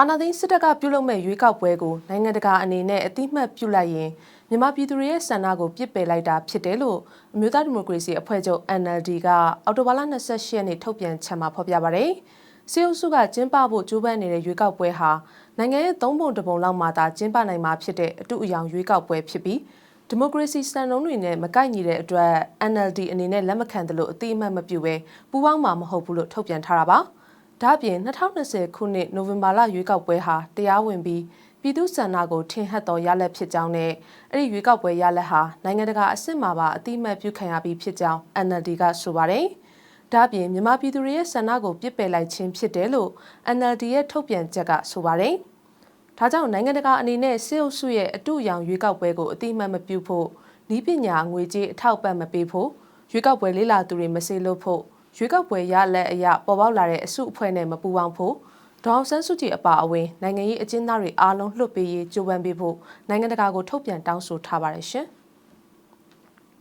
အာဏာသိမ်းစစ်တပ်ကပြုလုပ်မဲ့ရွေးကောက်ပွဲကိုနိုင်ငံတကာအနေနဲ့အတိမတ်ပြုလိုက်ရင်မြန်မာပြည်သူတွေရဲ့ဆန္ဒကိုပြစ်ပယ်လိုက်တာဖြစ်တယ်လို့အမျိုးသားဒီမိုကရေစီအဖွဲ့ချုပ် NLD ကအော်တိုဘာလ28ရက်နေ့ထုတ်ပြန်ချက်မှာဖော်ပြပါရယ်။စီအုပ်စုကကျင်းပဖို့ကြိုးပမ်းနေတဲ့ရွေးကောက်ပွဲဟာနိုင်ငံရဲ့သုံးပုံတစ်ပုံလောက်မှသာကျင်းပနိုင်မှာဖြစ်တဲ့အတူအယောင်ရွေးကောက်ပွဲဖြစ်ပြီးဒီမိုကရေစီစံနှုန်းတွေနဲ့မကိုက်ညီတဲ့အတွက် NLD အနေနဲ့လက်မခံတယ်လို့အတိအမှတ်မပြုဘဲပူးပေါင်းမှာမဟုတ်ဘူးလို့ထုတ်ပြန်ထားတာပါ။ ဒါ့အပြင်2020ခုနှစ်နိုဝင်ဘာလရွေးကောက်ပွဲဟာတရားဝင်ပြီးပြည်သူ့ဆန္ဒကိုထင်ဟပ်တော်ရလက်ဖြစ်ကြောင်းနဲ့အဲ့ဒီရွေးကောက်ပွဲရလက်ဟာနိုင်ငံတကာအဆင့်မှာပါအတိအမှတ်ပြုခံရပြီးဖြစ်ကြောင်း NLD ကဆိုပါတယ်။ဒါ့အပြင်မြန်မာပြည်သူတွေရဲ့ဆန္ဒကိုပြစ်ပယ်လိုက်ခြင်းဖြစ်တယ်လို့ NLD ရဲ့ထုတ်ပြန်ချက်ကဆိုပါတယ်။ဒါကြောင့်နိုင်ငံတကာအနေနဲ့စစ်အုပ်စုရဲ့အတူရောင်ရွေးကောက်ပွဲကိုအတိအမှတ်မပြုဖို့ဤပညာငွေကြေးအထောက်ပံ့မပေးဖို့ရွေးကောက်ပွဲလေးလာသူတွေမစေလို့ဖို့ ရွေးကောက်ပွဲရလက်အရပေါ်ပေါက်လာတဲ့အစုအဖွဲ့နဲ့မပူးပေါင်းဖို့ဒေါအောင်ဆန်းစုကြည်အပါအဝင်နိုင်ငံရေးအကျဉ်းသားတွေအားလုံးလွှတ်ပေးရေးကြိုးပမ်းပေးဖို့နိုင်ငံတကာကိုထုတ်ပြန်တောင်းဆိုထားပါတယ်ရှင်။